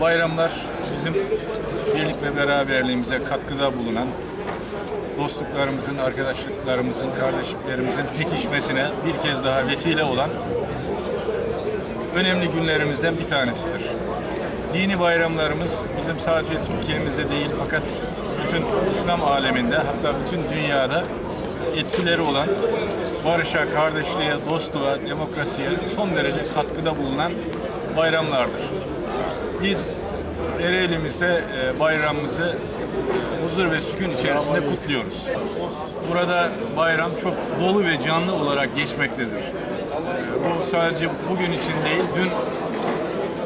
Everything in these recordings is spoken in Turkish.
Bayramlar bizim birlik ve beraberliğimize katkıda bulunan, dostluklarımızın, arkadaşlıklarımızın, kardeşliklerimizin pekişmesine bir kez daha vesile olan önemli günlerimizden bir tanesidir. Dini bayramlarımız bizim sadece Türkiye'mizde değil fakat bütün İslam aleminde hatta bütün dünyada etkileri olan barışa, kardeşliğe, dostluğa, demokrasiye son derece katkıda bulunan bayramlardır. Biz Ereğli'mizde e, bayramımızı e, huzur ve sükun içerisinde kutluyoruz. Burada bayram çok dolu ve canlı olarak geçmektedir. E, Bu sadece bugün için değil, dün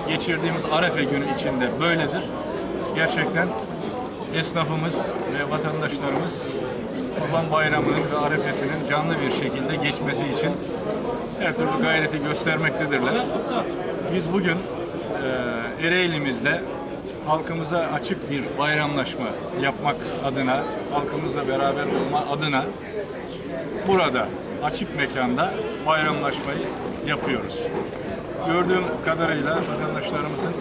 geçirdiğimiz Arefe günü içinde böyledir. Gerçekten esnafımız ve vatandaşlarımız Kurban Bayramı'nın ve Arefe'sinin canlı bir şekilde geçmesi için her türlü gayreti göstermektedirler. Biz bugün e, Ereğli'mizde halkımıza açık bir bayramlaşma yapmak adına, halkımızla beraber olma adına burada açık mekanda bayramlaşmayı yapıyoruz. Gördüğüm kadarıyla vatandaşlarımızın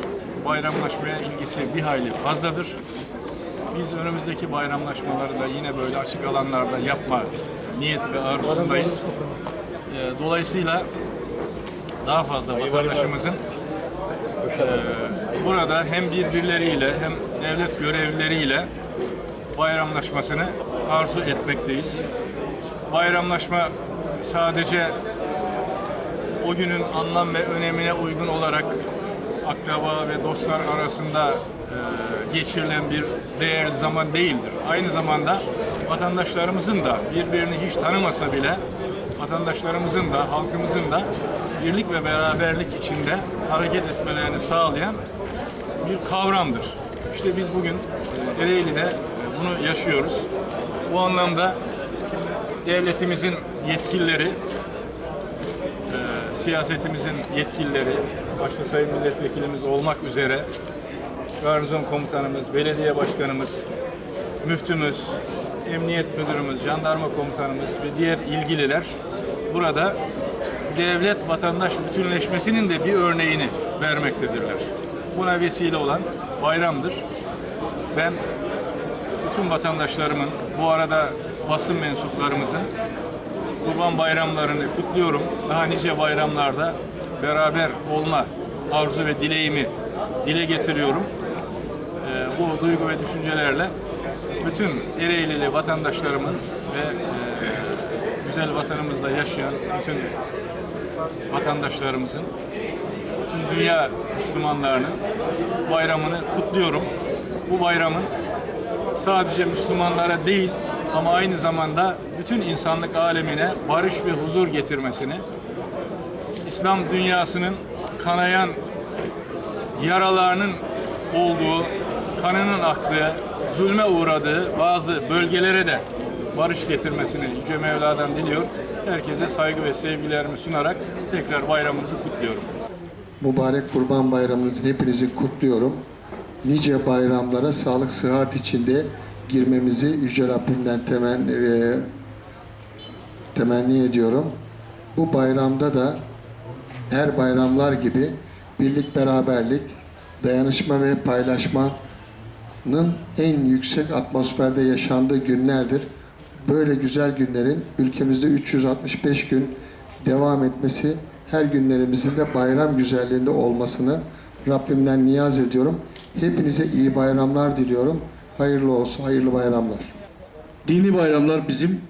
bayramlaşmaya ilgisi bir hayli fazladır. Biz önümüzdeki bayramlaşmaları da yine böyle açık alanlarda yapma niyet ve arzusundayız. Ee, Dolayısıyla daha fazla vatandaşımızın e, burada hem birbirleriyle hem devlet görevlileriyle bayramlaşmasını arzu etmekteyiz. Bayramlaşma sadece o günün anlam ve önemine uygun olarak akraba ve dostlar arasında e, geçirilen bir değerli zaman değildir. Aynı zamanda vatandaşlarımızın da birbirini hiç tanımasa bile vatandaşlarımızın da halkımızın da birlik ve beraberlik içinde hareket etmelerini sağlayan bir kavramdır. İşte biz bugün e, Ereğli'de e, bunu yaşıyoruz. Bu anlamda devletimizin yetkilileri siyasetimizin yetkilileri, başta Sayın Milletvekilimiz olmak üzere garnizon komutanımız, belediye başkanımız, müftümüz, emniyet müdürümüz, jandarma komutanımız ve diğer ilgililer burada devlet vatandaş bütünleşmesinin de bir örneğini vermektedirler. Buna vesile olan bayramdır. Ben bütün vatandaşlarımın, bu arada basın mensuplarımızın Kurban bayramlarını kutluyorum. Daha nice bayramlarda beraber olma arzu ve dileğimi dile getiriyorum. Bu duygu ve düşüncelerle bütün Ereğlili vatandaşlarımın ve e, güzel vatanımızda yaşayan bütün vatandaşlarımızın, bütün dünya Müslümanlarının bayramını kutluyorum. Bu bayramın sadece Müslümanlara değil ama aynı zamanda bütün insanlık alemine barış ve huzur getirmesini, İslam dünyasının kanayan yaralarının olduğu, kanının aktığı, zulme uğradığı bazı bölgelere de barış getirmesini Yüce Mevla'dan diliyor. Herkese saygı ve sevgilerimi sunarak tekrar bayramınızı kutluyorum. Mübarek Kurban Bayramınızı hepinizi kutluyorum. Nice bayramlara sağlık, sıhhat içinde girmemizi Yüce Rabbimden temenni, e, temenni ediyorum. Bu bayramda da her bayramlar gibi birlik, beraberlik, dayanışma ve paylaşmanın en yüksek atmosferde yaşandığı günlerdir. Böyle güzel günlerin ülkemizde 365 gün devam etmesi, her günlerimizin de bayram güzelliğinde olmasını Rabbimden niyaz ediyorum. Hepinize iyi bayramlar diliyorum. Hayırlı olsun, hayırlı bayramlar. Dini bayramlar bizim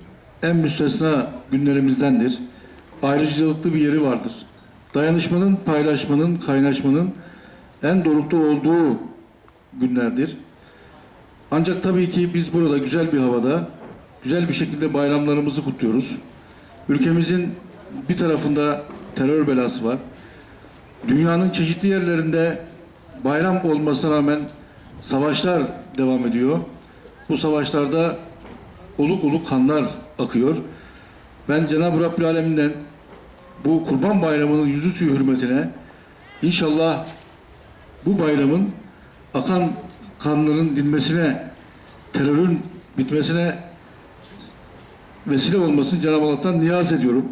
en müstesna günlerimizdendir. Ayrıcalıklı bir yeri vardır. Dayanışmanın, paylaşmanın, kaynaşmanın en dorukta olduğu günlerdir. Ancak tabii ki biz burada güzel bir havada, güzel bir şekilde bayramlarımızı kutluyoruz. Ülkemizin bir tarafında terör belası var. Dünyanın çeşitli yerlerinde bayram olmasına rağmen savaşlar devam ediyor. Bu savaşlarda oluk oluk kanlar akıyor. Ben Cenab-ı Rabbül Alemin'den bu Kurban Bayramı'nın yüzü suyu hürmetine inşallah bu bayramın akan kanların dinmesine, terörün bitmesine vesile olmasını Cenab-ı Allah'tan niyaz ediyorum.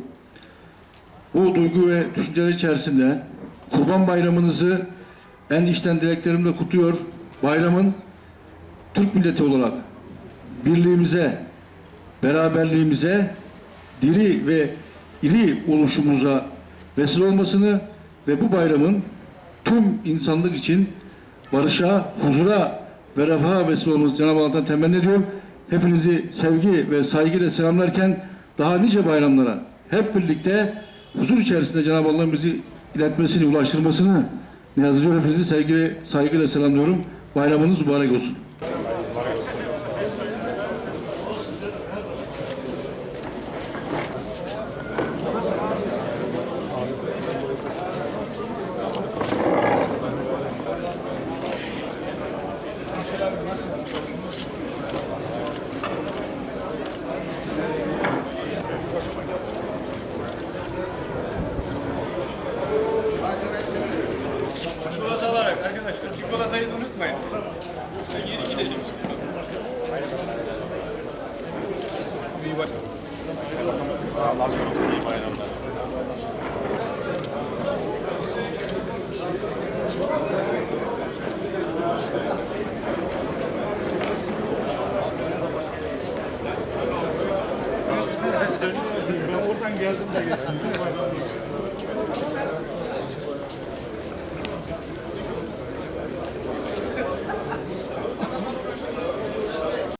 Bu duygu ve düşünceler içerisinde Kurban Bayramınızı en içten dileklerimle kutluyor. Bayramın Türk milleti olarak birliğimize, beraberliğimize, diri ve iri oluşumuza vesile olmasını ve bu bayramın tüm insanlık için barışa, huzura ve refaha vesile olması Cenab-ı Allah'tan temenni ediyorum. Hepinizi sevgi ve saygıyla selamlarken daha nice bayramlara hep birlikte huzur içerisinde Cenab-ı Allah'ın bizi iletmesini, ulaştırmasını niyaz ediyorum. Hepinizi sevgi, saygıyla selamlıyorum. Bayramınız mübarek olsun. Allah iyi bayramlar. Ben oradan geldim de geçtim.